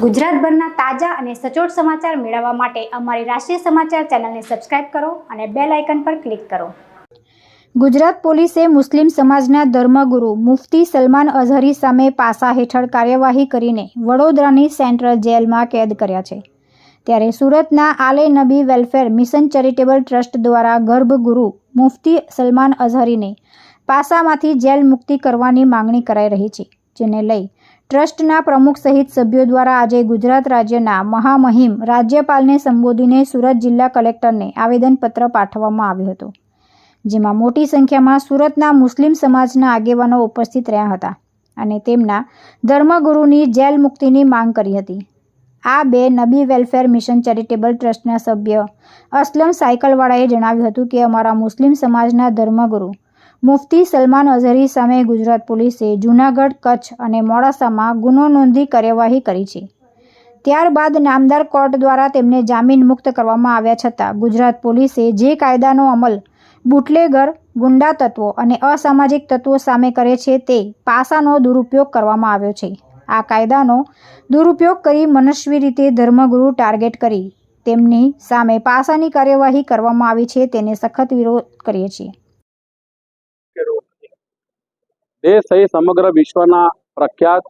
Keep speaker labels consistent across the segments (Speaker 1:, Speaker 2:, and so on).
Speaker 1: ગુજરાતભરના તાજા અને સચોટ સમાચાર મેળવવા માટે અમારી રાષ્ટ્રીય સમાચાર ચેનલને સબસ્ક્રાઇબ કરો અને બેલ આઇકન પર ક્લિક કરો. ગુજરાત પોલીસે મુસ્લિમ સમાજના ધર્મગુરુ મુફતી સલમાન અઝહરી સામે પાસા હેઠળ કાર્યવાહી કરીને વડોદરાની સેન્ટ્રલ જેલમાં કેદ કર્યા છે. ત્યારે સુરતના Aale Nabi welfare mission charitable trust દ્વારા ગર્ભગુરુ મુફતી સલમાન અઝહરીને પાસામાંથી જેલ મુક્તિ કરવાની માંગણી કરાઈ રહી છે, જેને લઈ ટ્રસ્ટના પ્રમુખ સહિત સભ્યો દ્વારા આજે ગુજરાત રાજ્યના મહામહિમ રાજ્યપાલને સંબોધીને સુરત જિલ્લા કલેક્ટરને આવેદનપત્ર પાઠવવામાં આવ્યું હતું, જેમાં મોટી સંખ્યામાં સુરતના મુસ્લિમ સમાજના આગેવાનો ઉપસ્થિત રહ્યા હતા અને તેમના ધર્મગુરુની જેલ મુક્તિની માંગ કરી હતી. આ બે નબી વેલફેર મિશન ચેરિટેબલ ટ્રસ્ટના સભ્ય અસલમ સાયકલવાળાએ જણાવ્યું હતું કે, અમારા મુસ્લિમ સમાજના ધર્મગુરુ મુફતી સલમાન અઝહરી સામે ગુજરાત પોલીસે જૂનાગઢ, કચ્છ અને મોડાસામાં ગુનો નોંધી કાર્યવાહી કરી છે. ત્યારબાદ નામદાર કોર્ટ દ્વારા તેમને જામીન મુક્ત કરવામાં આવ્યા છતાં ગુજરાત પોલીસે જે કાયદાનો અમલ બુટલેગર, ગુંડા તત્વો અને અસામાજિક તત્વો સામે કરે છે તે પાસાનો દુરુપયોગ કરવામાં આવ્યો છે. આ કાયદાનો દુરુપયોગ કરી મનસ્વી રીતે ધર્મગુરુ ટાર્ગેટ કરી તેમની સામે પાસાની કાર્યવાહી કરવામાં આવી છે તેને સખત વિરોધ કરીએ છીએ.
Speaker 2: દેશ સહિત સમગ્ર વિશ્વના પ્રખ્યાત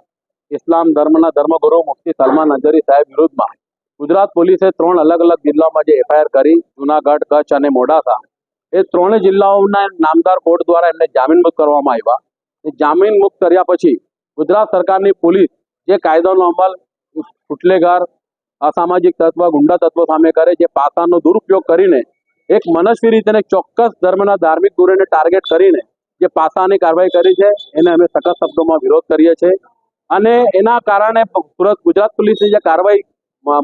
Speaker 2: ઇસ્લામ ધર્મના ધર્મગુરુ મુફ્તી સલમાન અંજરી સાહેબ વિરુદ્ધમાં ગુજરાત પોલીસે ત્રણ અલગ અલગ જિલ્લામાં જે એફઆઈઆર કરી, જુનાગઢ, કચ્છ અને મોડાસા, એ ત્રણેય જિલ્લાઓના નામદાર કોર્ટ દ્વારા એમને જામીન મુક્ત કરવામાં આવ્યા. એ જામીન મુક્ત કર્યા પછી ગુજરાત સરકારની પોલીસ જે કાયદાનો અમલ ફૂટલેગાર અસામાજિક તત્વ, ગુંડા તત્વો સામે કરે, જે પાસાનો દુરુપયોગ કરીને એક મનસ્વી રીતે ચોક્કસ ધર્મના ધાર્મિક ગુરુને ટાર્ગેટ કરીને જે પાસાની કાર્યવાહી કરી છે, એને અમે સખત શબ્દોમાં વિરોધ કરીએ છીએ. અને એના કારણે સુરત ગુજરાત પોલીસની જે કાર્યવાહી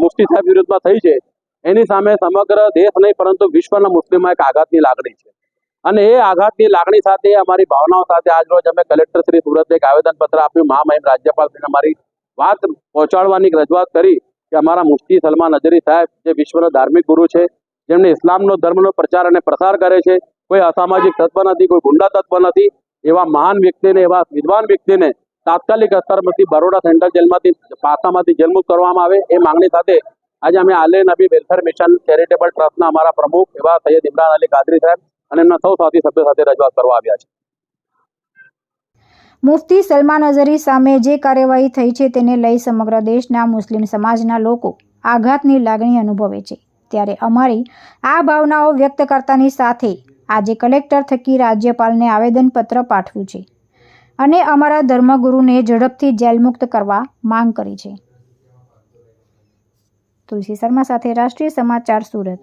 Speaker 2: મુફ્તી સાહેબ વિરુદ્ધમાં થઈ છે, એની સામે સમગ્ર દેશ નહીં, પરંતુ વિશ્વના મુસ્લિમમાં એક આઘાતની લાગણી છે. અને એ આઘાતની લાગણી સાથે, અમારી ભાવનાઓ સાથે આજ રોજ અમે કલેક્ટર શ્રી સુરતને એક આવેદનપત્ર આપ્યું. મહામહિમ રાજ્યપાલશ્રીને અમારી વાત પહોંચાડવાની રજૂઆત કરી કે અમારા મુફ્તી સલમાન અજરી સાહેબ જે વિશ્વના ધાર્મિક ગુરુ છે, જેમને ઇસ્લામનો ધર્મનો પ્રચાર અને પ્રસાર કરે છે કોઈ અસામાજિક તત્વ નથી, કોઈ ગુંડા તત્વ નથી, એવા મહાન વ્યક્તિને, એવા વિદ્વાન વ્યક્તિને તાત્કાલિક અસરમાંથી બરોડા સેન્ટ્રલ જેલમાંથી, પાસામાંથી જેલમુક્ત કરવામાં આવે એ માંગણી સાથે આજે અમે આલે નબી વેલફેર મિશન ચેરિટેબલ ટ્રસ્ટના અમારા પ્રમુખ એવા સૈયદ ઇમરાન અલી કાદરી સાહેબ અને એમના સૌ સાથી સભ્યો સાથે રજૂઆત કરવા આવ્યા છે.
Speaker 1: મુફ્તી સલમાન અઝરી સામે જે કાર્યવાહી થઈ છે તેને લઈ સમગ્ર દેશના મુસ્લિમ સમાજના લોકો આઘાતની લાગણી અનુભવે છે. ત્યારે અમારી આ ભાવનાઓ વ્યક્ત કરતાની સાથે આજે કલેક્ટર થકી રાજ્યપાલને આવેદનપત્ર પાઠવ્યું છે અને અમારા ધર્મગુરુને ઝડપથી જેલમુક્ત કરવા માંગ કરી છે. તુલસી શર્મા સાથે રાષ્ટ્રીય સમાચાર સુરત.